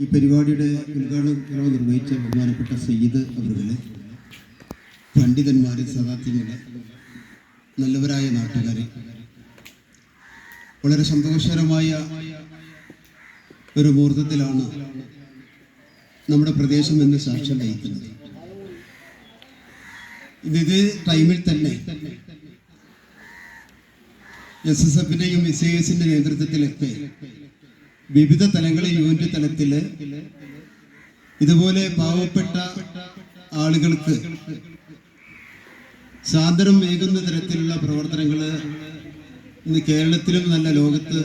ഈ പരിപാടിയുടെ ഉദ്ഘാടനം നിർവഹിച്ച ബഹുമാനപ്പെട്ട സയ്യിദ് അവരുടെ പണ്ഡിതന്മാരെ സദാത്യങ്ങളെ നല്ലവരായ നാട്ടുകാരെ വളരെ സന്തോഷകരമായ ഒരു മുഹൂർത്തത്തിലാണ് നമ്മുടെ പ്രദേശം എന്ന് സാക്ഷ്യം വഹിക്കുന്നത്. ഇത് ടൈമിൽ തന്നെ എസ് എസ് എഫിന്റെയും എസ് ഐ എസിന്റെ നേതൃത്വത്തിലൊക്കെ വിവിധ തലങ്ങളിൽ യൂണിറ്റ് തലത്തിൽ ഇതുപോലെ പാവപ്പെട്ട ആളുകൾക്ക് സാന്ദ്രം വേകുന്ന തരത്തിലുള്ള പ്രവർത്തനങ്ങൾ ഇന്ന് കേരളത്തിലും നല്ല ലോകത്ത്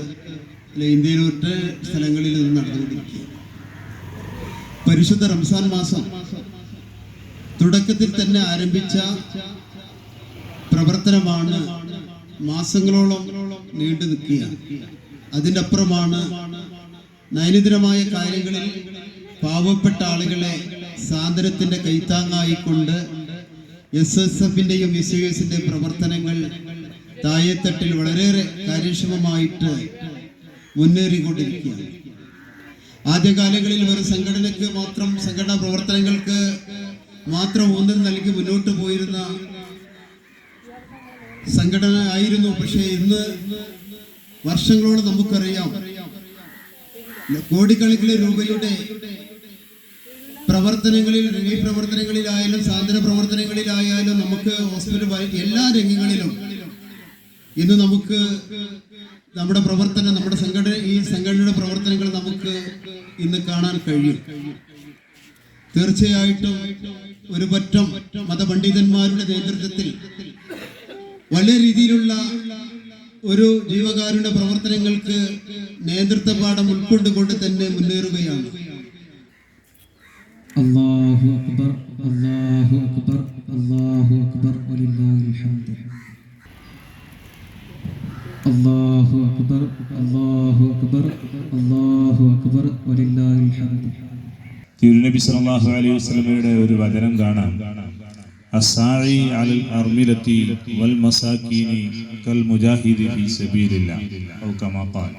അല്ലെ ഇന്ത്യയിലൊട്ട് സ്ഥലങ്ങളിൽ ഇത് നടന്നുകൊണ്ടിരിക്കുക പരിശുദ്ധ റംസാൻ മാസം തുടക്കത്തിൽ തന്നെ ആരംഭിച്ച പ്രവർത്തനമാണ് മാസങ്ങളോളം നീണ്ടു നിൽക്കുക അതിന്റെ അപ്പുറമാണ് നൈനദിനമായ കാര്യങ്ങളിൽ പാവപ്പെട്ട ആളുകളെ സാന്ദ്രത്തിന്റെ കൈത്താങ്ങായിക്കൊണ്ട് എസ് എസ് എഫിന്റെയും എസ് യു എസിന്റെ പ്രവർത്തനങ്ങൾ താഴെത്തട്ടിൽ വളരെയേറെ കാര്യക്ഷമമായിട്ട് മുന്നേറിക്കൊണ്ടിരിക്കുകയാണ്. ആദ്യകാലങ്ങളിൽ ഒരു സംഘടനയ്ക്ക് മാത്രം സംഘടനാ പ്രവർത്തനങ്ങൾക്ക് മാത്രം ഊന്നൽ നൽകി മുന്നോട്ട് പോയിരുന്ന സംഘടന ആയിരുന്നു. പക്ഷേ ഇന്ന് വർഷങ്ങളോട് നമുക്കറിയാം കോടിക്കണക്കിന് രൂപയുടെ പ്രവർത്തനങ്ങളിൽ റിലീഫ് പ്രവർത്തനങ്ങളിലായാലും സാന്ത്വന പ്രവർത്തനങ്ങളിലായാലും നമുക്ക് ഹോസ്പിറ്റൽ എല്ലാ രംഗങ്ങളിലും ഇന്ന് നമുക്ക് നമ്മുടെ പ്രവർത്തനം നമ്മുടെ സംഘടന ഈ സംഘടനയുടെ പ്രവർത്തനങ്ങൾ നമുക്ക് ഇന്ന് കാണാൻ കഴിയും. തീർച്ചയായിട്ടും ഒരു പറ്റം മതപണ്ഡിതന്മാരുടെ നേതൃത്വത്തിൽ വലിയ രീതിയിലുള്ള ഒരു ജീവകാരുണ്യ പ്രവർത്തനങ്ങൾക്ക് നേതൃത്വപാഠം ഉൾക്കൊണ്ടുകൊണ്ട് തന്നെ മുന്നേറുകയാണ്. അല്ലാഹു അക്ബർ അല്ലാഹു അക്ബർ അല്ലാഹു അക്ബർ അക്ബർ അല്ലാഹു അക്ബർ അല്ലാഹു അക്ബർ തിരുനബി സല്ലല്ലാഹു അലൈഹി വസല്ലമയുടെ ഒരു വചനം കാണാം. അലൽ അർമിലത്തി വൽ മസാകീനി കൽ മുജാഹിദി ഫീ സബീലില്ലാഹ് ഔ കമാ ഖാൽ.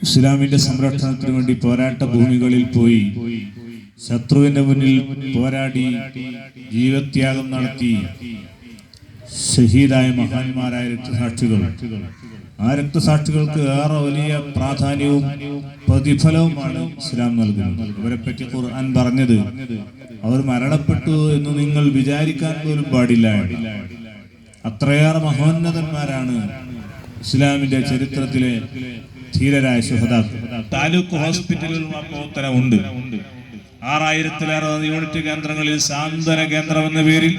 ഇസ്ലാമിന്റെ സംരക്ഷണത്തിന് വേണ്ടി പോരാട്ട ഭൂമികളിൽ പോയി ശത്രുവിന്റെ മുന്നിൽ പോരാടി ജീവത്യാഗം നടത്തി ഷഹീദായ മഹാന്മാരായ രക്തസാക്ഷികൾ ആ രക്തസാക്ഷികൾക്ക് ഏറെ വലിയ പ്രാധാന്യവും പ്രതിഫലവുമാണ് ഇസ്ലാം നൽകുന്നത്. അവരെ പറ്റി ഖുർആൻ പറഞ്ഞത് അവർ മരണപ്പെട്ടു എന്ന് നിങ്ങൾ വിചാരിക്കാൻ പോലും പാടില്ല അത്രയേറെ മഹോന്നതന്മാരാണ് ഇസ്ലാമിന്റെ ചരിത്രത്തിലെ ധീരരായ സുഹൃതാക്കൾ താലൂക്ക് പ്രവർത്തനമുണ്ട് ആറായിരത്തിലേറെ യൂണിറ്റ് കേന്ദ്രങ്ങളിൽ സാന്ത്വന കേന്ദ്രം എന്ന പേരിൽ